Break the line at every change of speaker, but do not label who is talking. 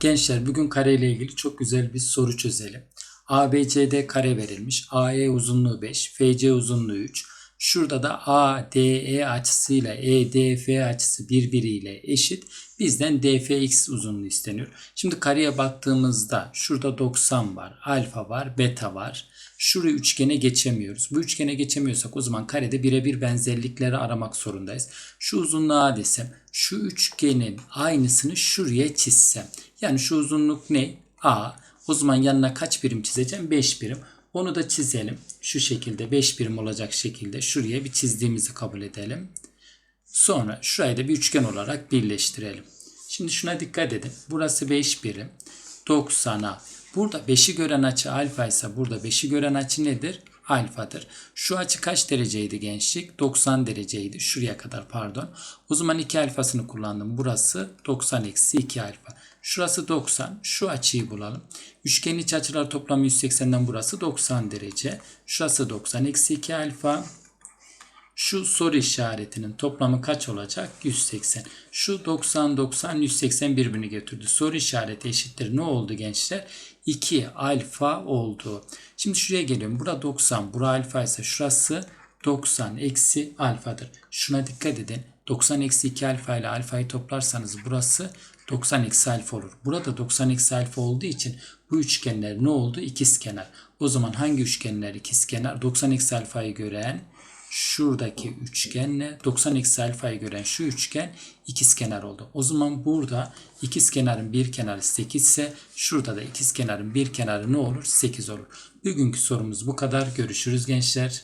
Gençler bugün kare ile ilgili çok güzel bir soru çözelim. ABCD kare verilmiş. AE uzunluğu 5, FC uzunluğu 3. Şurada da ADE açısıyla EDF açısı birbiriyle eşit. Bizden DFX uzunluğu isteniyor. Şimdi kareye baktığımızda şurada 90 var, alfa var, beta var. Şurayı üçgene geçemiyoruz. Bu üçgene geçemiyorsak o zaman karede birebir benzerlikleri aramak zorundayız. Şu uzunluğu A desem, şu üçgenin aynısını şuraya çizsem. Yani şu uzunluk ne? A. O zaman yanına kaç birim çizeceğim? 5 birim. Onu da çizelim. Şu şekilde 5 birim olacak şekilde şuraya bir çizdiğimizi kabul edelim. Sonra şurayı da bir üçgen olarak birleştirelim. Şimdi şuna dikkat edin. Burası 5 birim. 90'a. Burada 5'i gören açı alfa ise burada 5'i gören açı nedir? Alfadır. Şu açı kaç dereceydi gençlik? 90 dereceydi. Şuraya kadar pardon. O zaman 2 alfasını kullandım. Burası 90 eksi 2 alfa. Şurası 90. Şu açıyı bulalım. Üçgenin iç açılar toplamı 180'den burası 90 derece. Şurası 90 eksi 2 alfa. Şu soru işaretinin toplamı kaç olacak? 180. Şu 90, 90, 180 birbirini götürdü. Soru işareti eşittir. Ne oldu gençler? 2 alfa oldu. Şimdi şuraya geliyorum. Burada 90. Bura alfa ise şurası 90 eksi alfadır. Şuna dikkat edin. 90 eksi 2 alfa ile alfayı toplarsanız burası 90 eksi alfa olur. Burada 90 eksi alfa olduğu için bu üçgenler ne oldu? İkizkenar. O zaman hangi üçgenler ikizkenar? 90 eksi alfayı gören şuradaki üçgenle 90 eksi alfayı gören şu üçgen ikizkenar oldu. O zaman burada ikizkenarın bir kenarı 8 ise şurada da ikizkenarın bir kenarı ne olur? 8 olur. Bugünkü sorumuz bu kadar. Görüşürüz gençler.